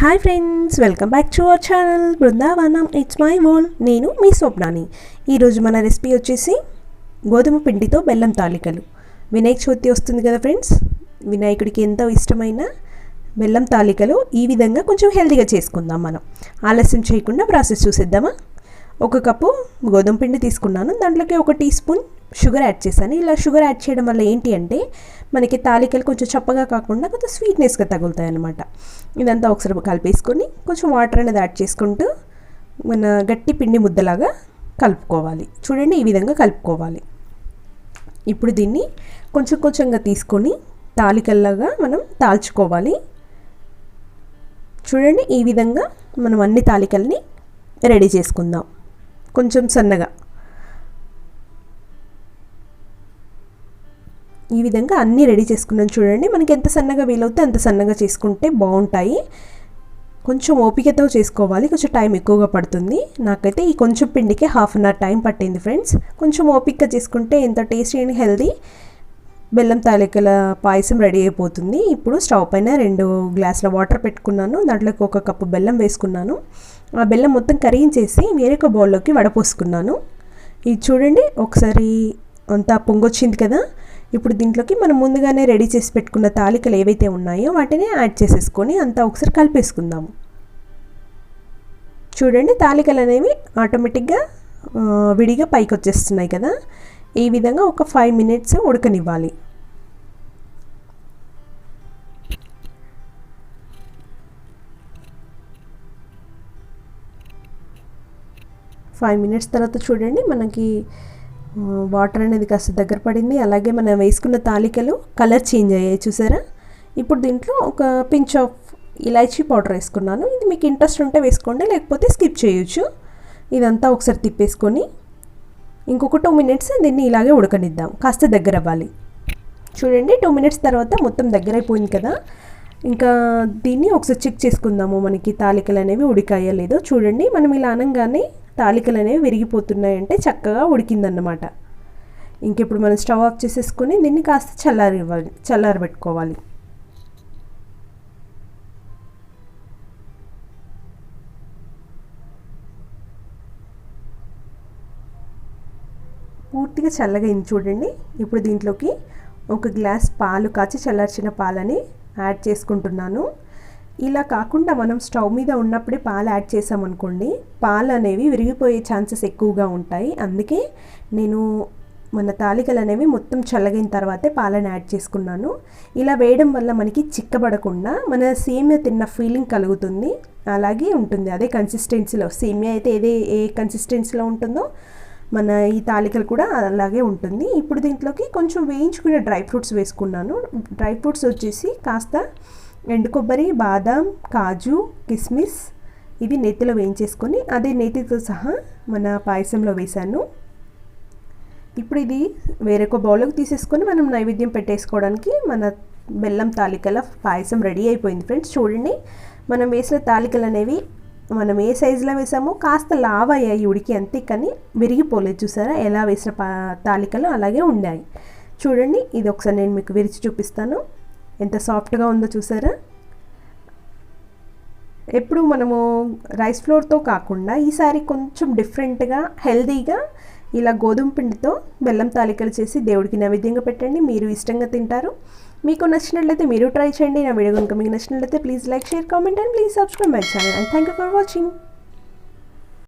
Hi friends welcome back to our channel Brindavanam it's my own నేను మీ స్వప్నాని. ఈరోజు మన రెసిపీ వచ్చేసి గోధుమ పిండితో బెల్లం తాలికలు. వినాయక చవితి వస్తుంది కదా ఫ్రెండ్స్ వినాయకుడికి ఎంతో ఇష్టమైన బెల్లం తాలికలు ఈ విధంగా కొంచెం హెల్తీగా చేసుకుందాం మనం. ఆలస్యం చేయకుండా ప్రాసెస్ చూసేద్దామా? ఒక కప్పు గోధుమ పిండి తీసుకున్నాను. దాంట్లోకి ఒక టీ స్పూన్ షుగర్ యాడ్ చేశాను. ఇలా షుగర్ యాడ్ చేయడం వల్ల ఏంటి అంటే మనకి తాలికలు కొంచెం చప్పగా కాకుండా కొంచెం స్వీట్నెస్గా తగులుతాయి అనమాట ఇదంతా ఒకసారి కలిపేసుకొని కొంచెం వాటర్ అనేది యాడ్ చేసుకుంటూ మన గట్టి పిండి ముద్దలాగా కలుపుకోవాలి. చూడండి ఈ విధంగా కలుపుకోవాలి. ఇప్పుడు దీన్ని కొంచెం కొంచెంగా తీసుకొని తాలికల్లాగా మనం తాల్చుకోవాలి. చూడండి ఈ విధంగా మనం అన్ని తాలికల్ని రెడీ చేసుకుందాం. కొంచెం సన్నగా. ఈ విధంగా అన్నీ రెడీ చేసుకున్నాను చూడండి. మనకి ఎంత సన్నగా వీలవుతే అంత సన్నగా చేసుకుంటే బాగుంటాయి. కొంచెం ఓపికతో చేసుకోవాలి. కొంచెం టైం ఎక్కువగా పడుతుంది. నాకైతే ఈ కొంచెం పిండికి హాఫ్ అన్ అవర్ టైం పట్టింది ఫ్రెండ్స్. కొంచెం ఓపికగా చేసుకుంటే ఎంత టేస్టీ అండ్ హెల్దీ. బెల్లం తాలికల పాయసం రెడీ అయిపోతుంది. ఇప్పుడు స్టవ్ పైన రెండు గ్లాసుల వాటర్ పెట్టుకున్నాను. దాంట్లోకి ఒక కప్పు బెల్లం వేసుకున్నాను. ఆ బెల్లం మొత్తం కరిగించేసి వేరొక బౌల్లోకి వడపోసుకున్నాను. ఇది చూడండి. ఒకసారి అంతా పొంగొచ్చింది కదా? ఇప్పుడు దీంట్లోకి మనం ముందుగానే రెడీ చేసి పెట్టుకున్న తాలికలు ఏవైతే ఉన్నాయో వాటిని యాడ్ చేసేసుకొని అంతా ఒకసారి కలిపేసుకుందాము. చూడండి తాలికలు అనేవి ఆటోమేటిక్గా విడిగా పైకి వచ్చేస్తున్నాయి కదా? ఈ విధంగా ఒక ఫైవ్ మినిట్స్ ఉడకనివ్వాలి. ఫైవ్ మినిట్స్ తర్వాత చూడండి మనకి వాటర్ అనేది కాస్త దగ్గర పడింది. అలాగే మనం వేసుకున్న తాలికలు కలర్ చేంజ్ అయ్యాయి చూసారా? ఇప్పుడు దీంట్లో ఒక పించ్ ఆఫ్ ఇలాచీ పౌడర్ వేసుకున్నాను. ఇది మీకు ఇంట్రెస్ట్ ఉంటే వేసుకోండి లేకపోతే స్కిప్ చేయొచ్చు. ఇదంతా ఒకసారి తిప్పేసుకొని ఇంకొక టూ మినిట్స్ దీన్ని ఇలాగే ఉడకనిద్దాం. కాస్త దగ్గర అవ్వాలి. చూడండి టూ మినిట్స్ తర్వాత మొత్తం దగ్గర అయిపోయింది కదా. ఇంకా దీన్ని ఒకసారి చెక్ చేసుకుందాము మనకి తాలికలు అనేవి ఉడికాయో లేదో. చూడండి మనం ఇలా అనగానే తాలికలు అనేవి విరిగిపోతున్నాయంటే చక్కగా ఉడికిందన్నమాట. ఇంకెప్పుడు మనం స్టవ్ ఆఫ్ చేసేసుకొని దీన్ని కాస్త చల్లారి ఇవ్వాలి చల్లారబెట్టుకోవాలి. పూర్తిగా చల్లగా చూడండి. ఇప్పుడు దీంట్లోకి ఒక గ్లాస్ పాలు కాచి చల్లార్చిన పాలని యాడ్ చేసుకుంటున్నాను. ఇలా కాకుండా మనం స్టవ్ మీద ఉన్నప్పుడే పాలు యాడ్ చేసామనుకోండి పాలు అనేవి విరిగిపోయే ఛాన్సెస్ ఎక్కువగా ఉంటాయి. అందుకే నేను మన తాలికలు అనేవి మొత్తం చల్లగిన తర్వాతే పాలను యాడ్ చేసుకున్నాను. ఇలా వేయడం వల్ల మనకి చిక్కబడకుండా మన సేమియా తిన్న ఫీలింగ్ కలుగుతుంది. అలాగే ఉంటుంది. అదే కన్సిస్టెన్సీలో సేమియా అయితే ఏదే ఏ కన్సిస్టెన్సీలో ఉంటుందో మన ఈ తాలికలు కూడా అలాగే ఉంటుంది. ఇప్పుడు దీంట్లోకి కొంచెం వేయించుకునే డ్రై ఫ్రూట్స్ వేసుకున్నాను. డ్రై ఫ్రూట్స్ వచ్చేసి కాస్త ఎండు కొబ్బరి బాదాం కాజు కిస్మిస్ ఇవి నెత్తిలో వేయించేసుకొని అదే నేతితో సహా మన పాయసంలో వేశాను. ఇప్పుడు ఇది వేరొక బౌల్లోకి తీసేసుకొని మనం నైవేద్యం పెట్టేసుకోవడానికి మన బెల్లం తాలికల పాయసం రెడీ అయిపోయింది ఫ్రెండ్స్. చూడండి మనం వేసిన తాలికలు అనేవి మనం ఏ సైజులో వేసామో కాస్త లావ్ అయ్యాయి ఉడికి అంతే కానీ విరిగిపోలేదు. చూసారా? ఎలా వేసిన తాలికలు అలాగే ఉన్నాయి చూడండి ఇది ఒకసారి నేను మీకు విరిచి చూపిస్తాను. ఎంత సాఫ్ట్గా ఉందో చూసారా? ఎప్పుడు మనము రైస్ ఫ్లోర్తో కాకుండా ఈసారి కొంచెం డిఫరెంట్గా హెల్తీగా ఇలా గోధుమ పిండితో బెల్లం తాలికలు చేసి దేవుడికి నైవేద్యంగా పెట్టండి. మీరు ఇష్టంగా తింటారు. మీకు నచ్చినట్లయితే మీరు ట్రై చేయండి. నా వీడియో కనుక మీకు నచ్చినట్లయితే please like share comment and please subscribe my channel and thank you for watching.